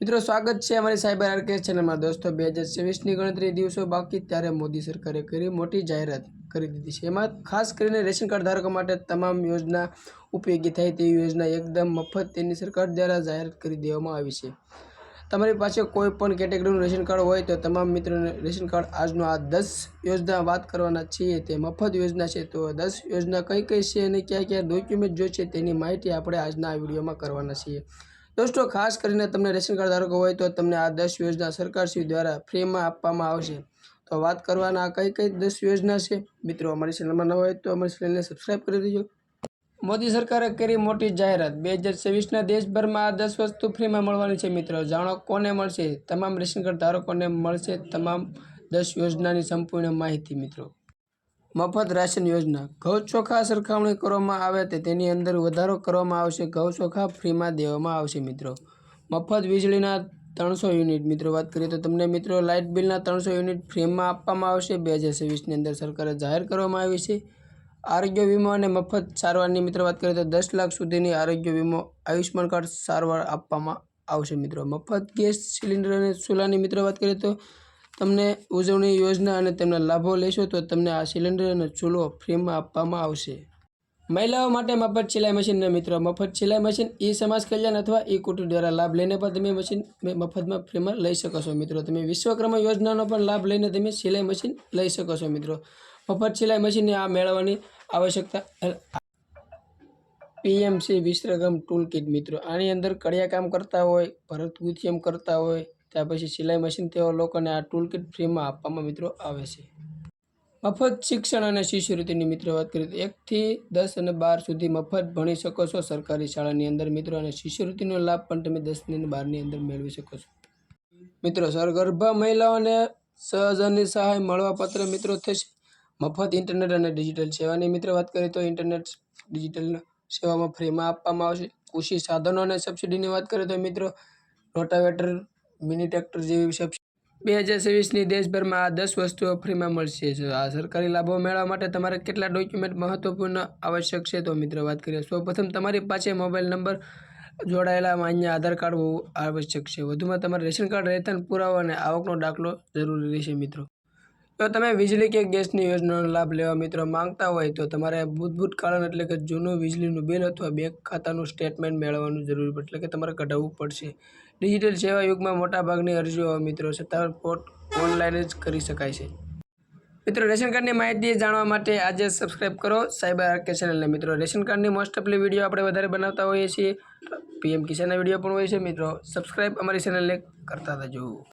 મિત્રો, સ્વાગત છે અમારી સાયબર આર્કેસ ચેનલમાં. દોસ્તો, બે હજાર છવ્વીસની ગણતરી દિવસો બાકી ત્યારે મોદી સરકારે કરી મોટી જાહેરાત કરી દીધી છે. એમાં ખાસ કરીને રેશન કાર્ડ ધારકો માટે તમામ યોજના ઉપયોગી થાય તેવી યોજના એકદમ મફત તેની સરકાર દ્વારા જાહેરાત કરી દેવામાં આવી છે. તમારી પાસે કોઈ પણ કેટેગરીનું રેશન કાર્ડ હોય તો તમામ મિત્રોને રેશન કાર્ડ આજનો આ દસ યોજના વાત કરવાના છીએ. તે મફત યોજના છે, તો દસ યોજના કઈ કઈ છે અને કયા કયા ડોક્યુમેન્ટ જોઈ છે તેની માહિતી આપણે આજના આ વિડીયોમાં કરવાના છીએ. દોસ્તો, ખાસ કરીને તમને રેશન કાર્ડ ધારકો હોય તો તમને આ દસ યોજના સરકારશ્રી દ્વારા ફ્રીમાં આપવામાં આવશે. તો વાત કરવાના કઈ કઈ દસ યોજના છે? મિત્રો, અમારી ચેનલમાં ન હોય તો અમારી ચેનલને સબસ્ક્રાઈબ કરી દેજો. મોદી સરકારે કરી મોટી જાહેરાત. બે હજાર છવ્વીસના દેશભરમાં આ દસ વસ્તુ ફ્રીમાં મળવાની છે. મિત્રો, જાણો કોને મળશે? તમામ રેશન કાર્ડ ધારકોને મળશે તમામ દસ યોજનાની સંપૂર્ણ માહિતી, મિત્રો. મફત રાશન યોજના. ઘઉં ચોખા સરખામણી કરવામાં આવે તો તેની અંદર વધારો કરવામાં આવશે. ઘઉં ચોખા ફ્રીમાં દેવામાં આવશે, મિત્રો. મફત વીજળીના ત્રણસો યુનિટ. મિત્રો, વાત કરીએ તો તમને, મિત્રો, લાઇટ બિલના ત્રણસો યુનિટ ફ્રીમાં આપવામાં આવશે. બે હજાર છવ્વીસની અંદર સરકારે જાહેર કરવામાં આવી છે. આરોગ્ય વીમો અને મફત સારવારની, મિત્રો, વાત કરીએ તો દસ લાખ સુધીની આરોગ્ય વીમો આયુષ્યમાન કાર્ડ સારવાર આપવામાં આવશે, મિત્રો. મફત ગેસ સિલિન્ડર અને ચૂલાની મિત્રો, વાત કરીએ તો તમને ઉજવણી યોજના અને તેમના લાભો લેશો તો તમને આ સિલિન્ડર અને ચૂલો ફ્રીમાં આપવામાં આવશે. મહિલાઓ માટે મફત સિલાઈ મશીનના મિત્રો, મફત સિલાઈ મશીન ઈ સમાજ કલ્યાણ અથવા ઈ કુટુંબ દ્વારા લાભ લઈને પણ તમે મશીન મફતમાં ફ્રીમાં લઈ શકો છો મિત્રો. તમે વિશ્વકર્મા યોજનાનો પણ લાભ લઈને તમે સિલાઈ મશીન લઈ શકો છો મિત્રો. મફત સિલાઈ મશીનને આ મેળવવાની આવશ્યકતા પીએમસી વિશ્વકર્મ ટૂલ કિટ મિત્રો. આની અંદર કડિયા કામ કરતા હોય, ભરત ગુથિયમ કરતા હોય ત્યાર પછી સિલાઈ મશીન તેવા લોકોને આ ટૂલ કિટ ફ્રીમાં આપવામાં મિત્રો આવે છે. મફત શિક્ષણ અને શિષ્યવૃત્તિની મિત્રો વાત કરીએ તો એકથી દસ અને બાર સુધી મફત ભણી શકો છો. સરકારી શાળાની અંદર મિત્રો અને શિષ્યવૃત્તિનો લાભ પણ તમે દસની બારની અંદર મેળવી શકો છો. મિત્રો, સરગર્ભા મહિલાઓને સહજની સહાય મળવાપાત્ર મિત્રો થશે. મફત ઇન્ટરનેટ અને ડિજિટલ સેવાની મિત્રો વાત કરીએ તો ઇન્ટરનેટ ડિજિટલ સેવામાં ફ્રીમાં આપવામાં આવશે. કૃષિ સાધનો અને સબસિડીની વાત કરીએ તો મિત્રો રોટાવેટર મિની ટ્રેક્ટર જેવી બે હજાર છવ્વીસની દેશભરમાં આ દસ વસ્તુઓ ફ્રીમાં મળશે. આ સરકારી લાભો મેળવવા માટે તમારે કેટલા ડોક્યુમેન્ટ મહત્વપૂર્ણ, આવશ્યક છે તો મિત્રો વાત કરીએ. સૌપ્રથમ તમારી પાસે મોબાઈલ નંબર જોડાયેલા માન્ય આધાર કાર્ડ હોવું આવશ્યક છે. વધુમાં તમારે રેશન કાર્ડ રહેતા પુરાવો અને આવકનો દાખલો જરૂરી રહેશે મિત્રો. જો તમે વીજળી કે ગેસની યોજનાનો લાભ લેવા મિત્રો માંગતા હોય તો તમારે ભૂતભૂત કારણ એટલે કે જૂનું વીજળીનું બિલ અથવા બેંક ખાતાનું સ્ટેટમેન્ટ મેળવવાનું જરૂરી એટલે કે તમારે કઢાવવું પડશે. ડિજિટલ સેવા યુગમાં મોટાભાગની અરજીઓ મિત્રો સત્તાવાર પોર્ટ ઓનલાઈન જ કરી શકાય છે. મિત્રો, રેશન કાર્ડની માહિતી જાણવા માટે આજે સબસ્ક્રાઇબ કરો સાયબર આરકે ચેનલને. મિત્રો, રેશન કાર્ડની મોસ્ટ ઓફલી વીડિયો આપણે વધારે બનાવતા હોઈએ છીએ. પીએમ કિસાનના વીડિયો પણ હોય છે. મિત્રો, સબસ્ક્રાઇબ અમારી ચેનલને કરતા રહેજો.